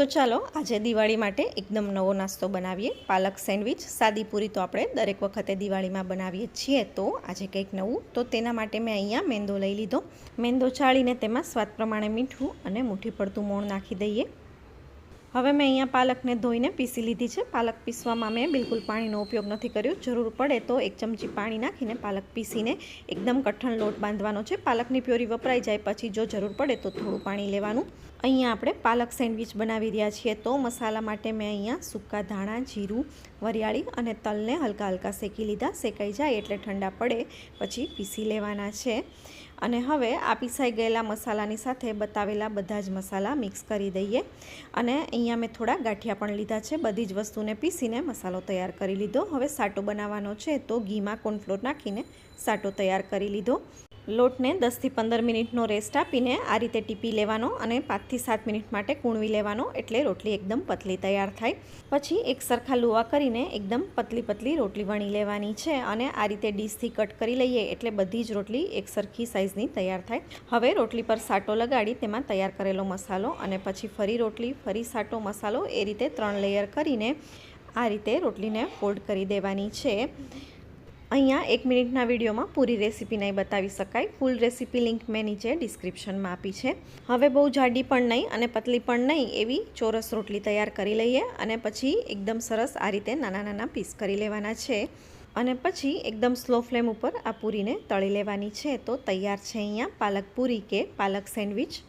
તો ચાલો આજે દિવાળી માટે એકદમ નવો નાસ્તો બનાવીએ. પાલક સેન્ડવિચ, સાદી પૂરી તો આપણે દરેક વખતે દિવાળીમાં બનાવીએ છીએ તો આજે કંઈક નવું. તો તેના માટે મેં અહીંયા મેંદો લઈ લીધો. મેંદો ચાળીને તેમાં સ્વાદ પ્રમાણે મીઠું અને મુઠ્ઠી પડતું મોણ નાખી દઈએ. હવે મેં અહીંયા પાલકને ધોઈને પીસી લીધી છે. પાલક પીસવામાં મેં બિલકુલ પાણીનો ઉપયોગ નથી કર્યો. જરૂર પડે તો એક ચમચી પાણી નાખીને પાલક પીસીને એકદમ કઠણ લોટ બાંધવાનો છે. પાલકની પ્યોરી વપરાઈ જાય પછી જો જરૂર પડે તો થોડું પાણી લેવાનું. અહીંયા આપણે પાલક સેન્ડવિચ બનાવી રહ્યા છીએ તો મસાલા માટે મેં અહીંયા સૂકા ધાણા, જીરું, વરિયાળી અને તલને હલકા હલકા શેકી લીધા. શેકાઈ જાય એટલે ઠંડા પડે, પછી પીસી લેવાના છે. અને હવે આ પીસાઈ ગયેલા મસાલાની સાથે બતાવેલા બધા જ મસાલા મિક્સ કરી દઈએ અને અહીંયા મેં થોડા ગાંઠિયા પણ લીધા છે. બધી જ વસ્તુને પીસીને મસાલો તૈયાર કરી લીધો. હવે સાટો બનાવવાનો છે તો ઘીમાં કોર્નફ્લોર નાખીને સાટો તૈયાર કરી લીધો. લોટને દસથી પંદર મિનિટનો રેસ્ટ આપીને આ રીતે ટીપી લેવાનો અને પાંચથી સાત મિનિટ માટે કૂણવી લેવાનો એટલે રોટલી એકદમ પતલી તૈયાર થાય. પછી એક સરખા લુવા કરીને એકદમ પતલી પતલી રોટલી વણી લેવાની છે અને આ રીતે ડીશથી કટ કરી લઈએ એટલે બધી જ રોટલી એક સરખી સાઇઝની તૈયાર થાય. હવે રોટલી પર સાટો લગાડી તેમાં તૈયાર કરેલો મસાલો અને પછી ફરી રોટલી, ફરી સાટો મસાલો એ રીતે ત્રણ લેયર કરીને આ રીતે રોટલીને ફોલ્ડ કરી દેવાની છે. અહીંયા એક મિનિટના વિડીયોમાં પૂરી રેસીપી નહીં બતાવી શકાય. ફૂલ રેસીપી લિંક મેં નીચે ડિસ્ક્રિપ્શનમાં આપી છે. હવે બહુ જાડી પણ નહીં અને પતલી પણ નહીં એવી ચોરસ રોટલી તૈયાર કરી લઈએ અને પછી એકદમ સરસ આ રીતે નાના નાના પીસ કરી લેવાના છે. અને પછી એકદમ સ્લો ફ્લેમ ઉપર આ પૂરીને તળી લેવાની છે. તો તૈયાર છે અહીંયા પાલક પૂરી કે પાલક સેન્ડવિચ.